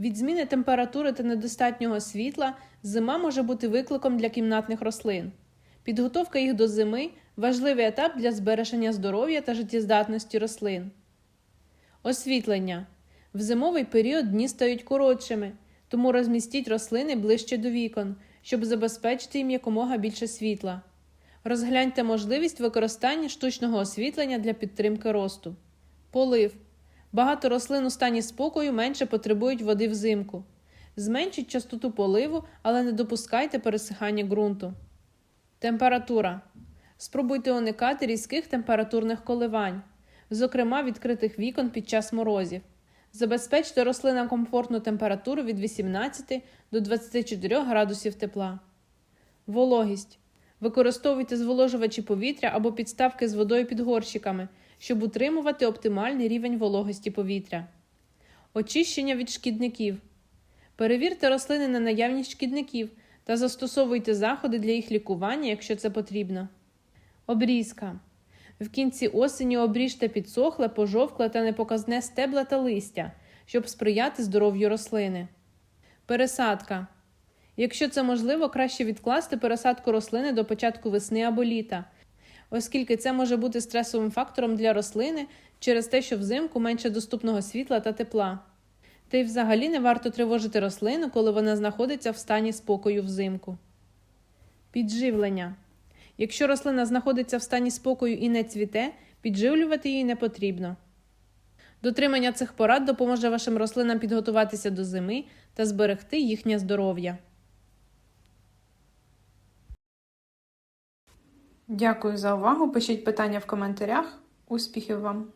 Від зміни температури та недостатнього світла зима може бути викликом для кімнатних рослин. Підготовка їх до зими важливий етап для збереження здоров'я та життєздатності рослин. Освітлення. В зимовий період дні стають коротшими, тому розмістіть рослини ближче до вікон, щоб забезпечити їм якомога більше світла. Розгляньте можливість використання штучного освітлення для підтримки росту. Полив. Багато рослин у стані спокою менше потребують води взимку. Зменшіть частоту поливу, але не допускайте пересихання ґрунту. Температура. Спробуйте уникати різких температурних коливань, зокрема відкритих вікон під час морозів. Забезпечте рослинам комфортну температуру від 18 до 24 градусів тепла. Вологість. Використовуйте зволожувачі повітря або підставки з водою під горщиками, щоб утримувати оптимальний рівень вологості повітря. Очищення від шкідників. Перевірте рослини на наявність шкідників та застосовуйте заходи для їх лікування, якщо це потрібно. Обрізка. В кінці осені обріжте підсохле, пожовкле та непоказне стебла та листя, щоб сприяти здоров'ю рослини. Пересадка. Якщо це можливо, краще відкласти пересадку рослини до початку весни або літа, оскільки це може бути стресовим фактором для рослини через те, що взимку менше доступного світла та тепла. Та й взагалі не варто тривожити рослину, коли вона знаходиться в стані спокою взимку. Підживлення. Якщо рослина знаходиться в стані спокою і не цвіте, підживлювати її не потрібно. Дотримання цих порад допоможе вашим рослинам підготуватися до зими та зберегти їхнє здоров'я. Дякую за увагу. Пишіть питання в коментарях. Успіхів вам!